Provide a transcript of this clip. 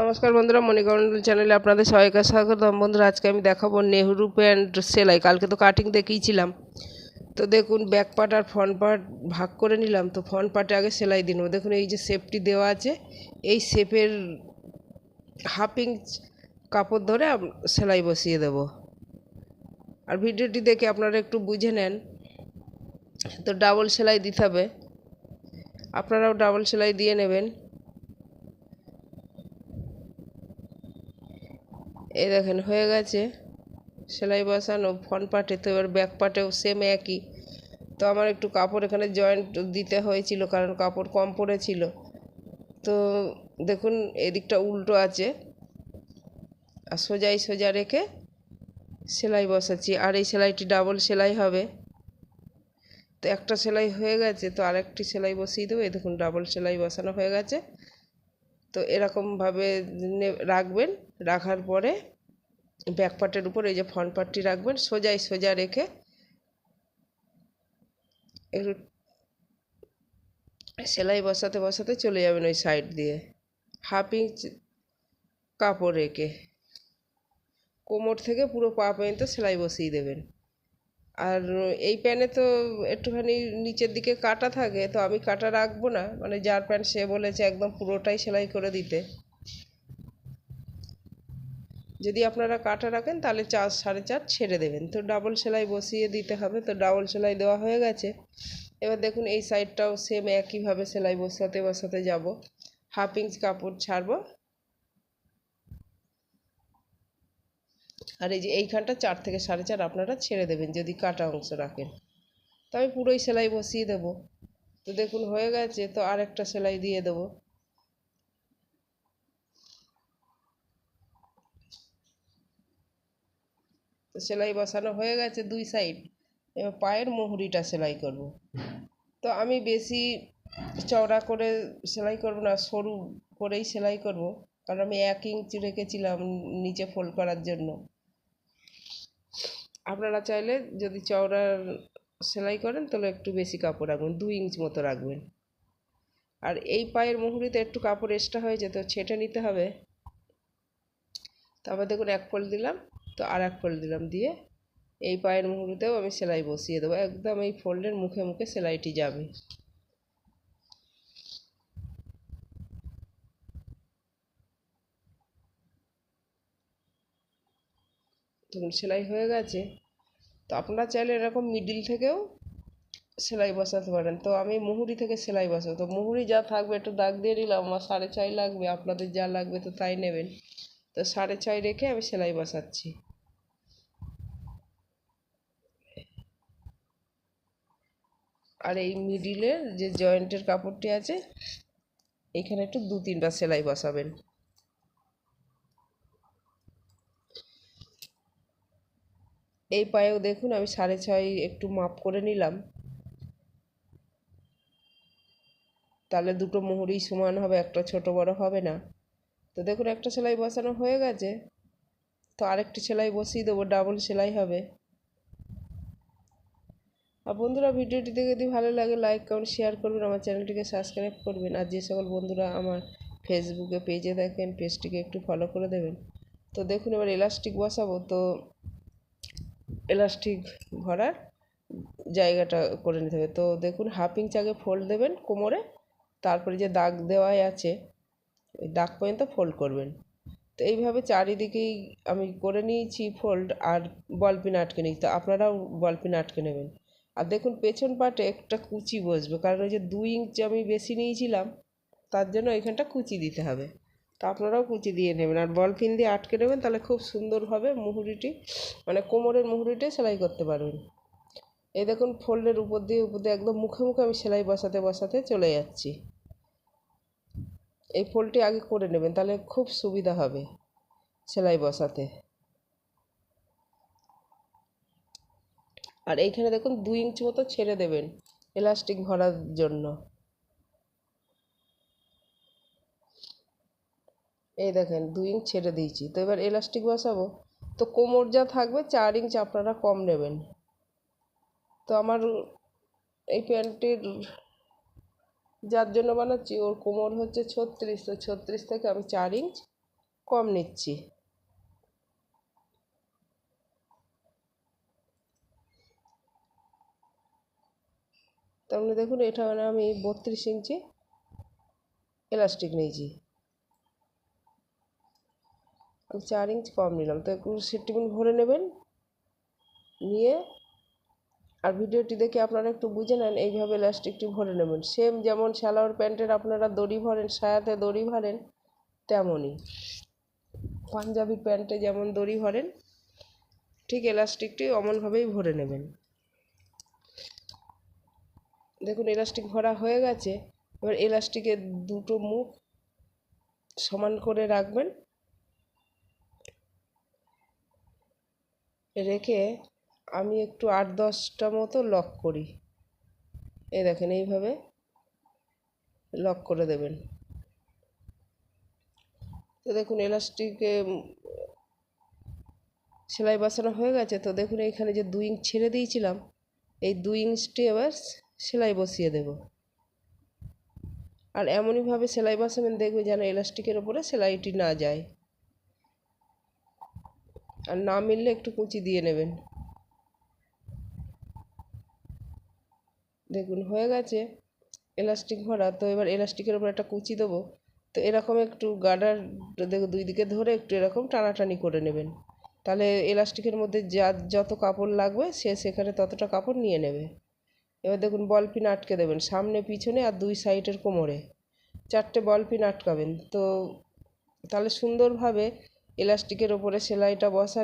নমস্কার বন্ধুরা মণিকরণ চ্যানেলে আপনাদের সবাইকে স্বাগতম। বন্ধুরা, আজকে আমি দেখাবো নেহরু প্যান্ট সেলাই। কালকে তো কাটিং দেখিয়েছিলাম। তো দেখুন ব্যাক পার্ট আর ফ্রন্ট পার্ট ভাগ করে নিলাম। তো ফ্রন্ট পার্টে আগে সেলাই দিন দেখুন, এই যে সেপটি দেওয়া আছে, এই শেপের হাফ ইঞ্চ কাপড় ধরে সেলাই বসিয়ে দেব। আর ভিডিওটি দেখে আপনারা একটু বুঝে নেন। তো ডাবল সেলাই দিতে হবে। আপনারাও ডাবল সেলাই দিয়ে নেবেন। এই দেখেন, হয়ে গেছে। সেলাই বসানো ফ্রন্ট পার্টে তো এবার ব্যাক পার্টেও সেম একই। তো আমার একটু কাপড় এখানে জয়েন্ট দিতে হয়েছিল, কারণ কাপড় কম পড়েছিল। তো দেখুন, এদিকটা উল্টো আছে। আর সোজাই সোজা রেখে সেলাই বসাচ্ছি। আর এই সেলাইটি ডাবল সেলাই হবে। তো একটা সেলাই হয়ে গেছে, তো আরেকটি সেলাই বসিয়ে দেবো। এই দেখুন ডাবল সেলাই বসানো হয়ে গেছে। তো এরকমভাবে রাখবেন। রাখার পরে ব্যাক পার্টের উপর এই যে ফ্রন্ট পার্টটি রাখবেন সোজাই সোজা রেখে একটু সেলাই বসাতে বসাতে চলে যাবেন ওই সাইড দিয়ে। হাফ ইঞ্চ কাপড় রেখে। কোমর থেকে পুরো পা পর্যন্ত সেলাই বসিয়ে দেবেন। আর এই প্যানে তো একটুখানি নিচের দিকে কাটা থাকে, তো আমি কাটা রাখব না। মানে যার প্যান্ট সে বলেছে একদম পুরোটাই সেলাই করে দিতে। যদি আপনারা কাটা রাখেন, তাহলে চার, সাড়ে চার ছেড়ে দেবেন। তো ডাবল সেলাই বসিয়ে দিতে হবে। তো ডাবল সেলাই দেওয়া হয়ে গেছে। এবার দেখুন, এই সাইডটাও সেম একইভাবে সেলাই বসাতে বসাতে যাব। হাফ ইঞ্চ কাপড় ছাড়বো। আর এই যে এইখানটা চার থেকে সাড়ে চার আপনারা ছেড়ে দেবেন, যদি কাটা অংশ রাখেন। তো আমি পুরোই সেলাই বসিয়ে দেবো। তো দেখুন, হয়ে গেছে। তো আরেকটা সেলাই দিয়ে দেবো। তো সেলাই বসানো হয়ে গেছে দুই সাইড এবার পায়ের মুহুরিটা সেলাই করব। তো আমি বেশি চওড়া করে সেলাই করব না, সরু করেই সেলাই করব, কারণ আমি এক ইঞ্চ রেখেছিলাম নিচে ফোল্ড করার জন্য। আপনারা চাইলে যদি চওড়া সেলাই করেন, তাহলে একটু বেশি কাপড় রাখবেন, দুই ইঞ্চ মতো রাখবেন। আর এই পায়ের মুহুরিতে একটু কাপড় এক্সট্রা হয়েছে তো ছেটে নিতে হবে। তারপর দেখুন এক ফোল্ড দিলাম তো আর এক ফোল্ড দিলাম দিয়ে এই পায়ের মুহুরিতেও আমি সেলাই বসিয়ে দেবো। একদম এই ফোল্ডের মুখে মুখে সেলাইটি যাবে। দেখুন সেলাই হয়ে গেছে। তো আপনারা চাইলে এরকম মিডিল থেকেও সেলাই বসাতে পারেন। তো আমি মুহুরি থেকে সেলাই বসাবো। তো মুহুরি যা থাকবে একটু দাগ দিয়ে নিলাম, আমার সাড়ে ছয় লাগবে, আপনাদের যা লাগবে তো তাই নেবেন। তো সাড়ে ছয় রেখে আমি সেলাই বসাচ্ছি। আর এই মিডিলের যে জয়েন্টের কাপড়টি আছে, এখানে একটু দু তিনটা সেলাই বসাবেন। এই পায়েও দেখুন, আমি সাড়ে ছয় একটু মাপ করে নিলাম। তাহলে দুটো মুহুরি সমান হবে, একটা ছোট বড় হবে না। তো দেখুন একটা সেলাই বসানো হয়ে গেছে। তো আরেকটি সেলাই বসিয়ে দেবো ডাবল সেলাই হবে। আর বন্ধুরা, ভিডিওটি দেখে যদি ভালো লাগে লাইক কমেন্ট শেয়ার করবেন, আমার চ্যানেলটিকে সাবস্ক্রাইব করবেন। আর যে সকল বন্ধুরা আমার ফেসবুকে পেজে দেখেন পেজটিকে একটু ফলো করে দেবেন। তো দেখুন, এবার এলাস্টিক বসাবো। তো এলাস্টিক ভরার জায়গাটা করে নিতে হবে। তো দেখুন হাফ আগে ফোল্ড দেবেন কোমরে। তারপরে যে দাগ দেওয়াই আছে ওই পর্যন্ত ফোল্ড করবেন। তো এইভাবে চারিদিকেই আমি করে নিয়েছি ফোল্ড আর বল পিন আটকে নিয়েছি তো আপনারাও বল পিন আটকে নেবেন। আর দেখুন, পেছন পাটে একটা কুচি বসবে। কারণ ওই যে দুই ইঞ্চ আমি বেশি নিয়েছিলাম, তার জন্য এখানটা কুচি দিতে হবে। তো আপনারাও কুচি দিয়ে নেবেন। আর বল পিন দিয়ে আটকে নেবেন, তাহলে খুব সুন্দরভাবে মুহুরিটি। মানে কোমরের মুহুরিটি সেলাই করতে পারবেন। এই দেখুন ফোল্ডের উপর দিয়ে উপর দিয়ে একদম মুখে মুখে আমি সেলাই বসাতে বসাতে চলে যাচ্ছি। এই ফোল্ডটি আগে করে নেবেন, তাহলে খুব সুবিধা হবে সেলাই বসাতে। আর এইখানে দেখুন দুই ইঞ্চ মতো ছেড়ে দেবেন এলাস্টিক ভরার জন্য। এই দেখেন, দুই ইঞ্চ ছেড়ে দিয়েছি। তো এবার এলাস্টিক বসাবো। তো কোমর যা থাকবে চার ইঞ্চ আপনারা কম নেবেন। তো আমার এই প্যান্টটির যার জন্য বানাচ্ছি, ওর কোমর হচ্ছে ছত্রিশ, তো ছত্রিশ থেকে আমি চার ইঞ্চ কম নিচ্ছি। তাহলে দেখুন, এটা মানে আমি বত্রিশ ইঞ্চি এলাস্টিক নিয়েছি। আমি চার ইঞ্চ কম নিলাম। তো একটু সিটটিগুলো ভরে নেবেন, নিয়ে আর ভিডিওটি দেখে আপনারা একটু বুঝে নেন, এইভাবে এলাস্টিকটি ভরে নেবেন। সেম যেমন সালোয়ার প্যান্টের আপনারা দড়ি ভরেন, সায়াতে দড়ি ভরেন, তেমনই। পাঞ্জাবি প্যান্টে যেমন দড়ি ভরেন, ঠিক এলাস্টিকটি অমনভাবেই ভরে নেবেন। দেখুন এলাস্টিক ভরা হয়ে গেছে। এবার এলাস্টিকের দুটো মুখ সমান করে রাখবেন। রেখে আমি একটু আট দশটা মতো লক করি। এ দেখেন, এইভাবে লক করে দেবেন। তো দেখুন এলাস্টিকে সেলাই বসানো হয়ে গেছে। তো দেখুন, এইখানে যে দুই ইঞ্চ ছেড়ে দিয়েছিলাম, এই দুই ইঞ্চটি এবার সেলাই বসিয়ে দেব। আর এমনইভাবে সেলাই বসাবেন দেখবে যেন এলাস্টিকের ওপরে সেলাইটি না যায়। আর না মিললে একটু কুচি দিয়ে নেবেন। দেখুন, হয়ে গেছে এলাস্টিক ভরা। তো এবার এলাস্টিকের উপর একটা কুচি দেবো। তো এরকম একটু গার্ডার দেখো দুই দিকে ধরে একটু এরকম টানাটানি করে নেবেন। তাহলে এলাস্টিকের মধ্যে যা, যত কাপড় লাগবে, সে সেখানে ততটা কাপড় নিয়ে নেবে। এবার দেখুন, বল পিন আটকে দেবেন, সামনে, পিছনে আর দুই সাইডের কোমরে। চারটে বল পিন আটকাবেন। তো তাহলে সুন্দরভাবে এলাস্টিকের ওপরে সেলাইটা বসা